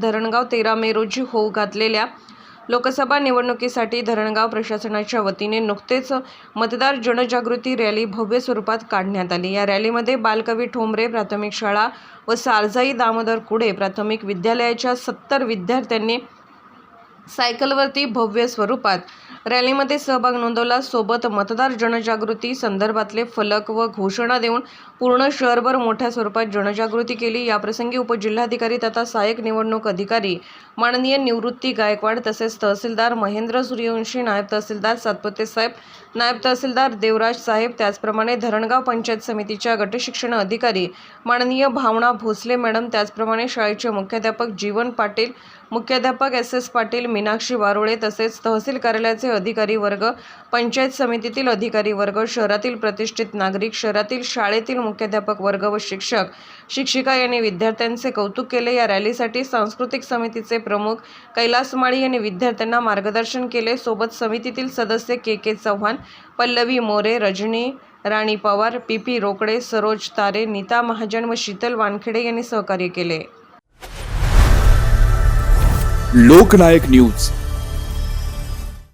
धरणगाव तेरा मे रोजी होऊ घातलेल्या लोकसभा निवडणुकीसाठी धरणगाव प्रशासनाच्या वतीने नुकतेच मतदार जनजागृती रॅली भव्य स्वरूपात काढण्यात आली. या रॅलीमध्ये बालकवी ठोंबरे प्राथमिक शाळा व सारजाई दामोदर कुडे प्राथमिक विद्यालयाच्या सत्तर विद्यार्थ्यांनी सायकलवरती भव्य स्वरूपात रॅलीमध्ये सहभाग नोंदवला. सोबत मतदार जनजागृती संदर्भातले फलक व घोषणा देऊन पूर्ण शहरभर मोठ्या स्वरूपात जनजागृती केली. याप्रसंगी उपजिल्हाधिकारी तथा सहाय्यक निवडणूक अधिकारी माननीय निवृत्ती गायकवाड तसेच तहसीलदार महेंद्र सूर्यवंशी नायब तहसीलदार सातपुते साहेब नायब तहसीलदार देवराज साहेब त्याचप्रमाणे धरणगाव पंचायत समितीच्या गटशिक्षण अधिकारी माननीय भावना भोसले मॅडम त्याचप्रमाणे शाळेचे मुख्याध्यापक जीवन पाटील मुख्याध्यापक एस एस पाटील मीनाक्षी वारोळे तसेच तहसील कार्यालयाचे अधिकारी वर्ग पंचायत समितीतील अधिकारी वर्ग शहरातील प्रतिष्ठित नागरिक शहरातील शाळेतील मुख्याध्यापक वर्ग व शिक्षक शिक्षिका यांनी विद्यार्थ्यांचे कौतुक केले. या रॅलीसाठी सांस्कृतिक समितीचे प्रमुख कैलास माळी यांनी विद्यार्थ्यांना मार्गदर्शन केले. सोबत समितीतील सदस्य K K Chavan Pallavi More Rajni Rani Pawar P P Rokade Saroj Tare Nita Mahajan व शीतल वानखेडे यांनी सहकार्य केले. लोकनायक न्यूज.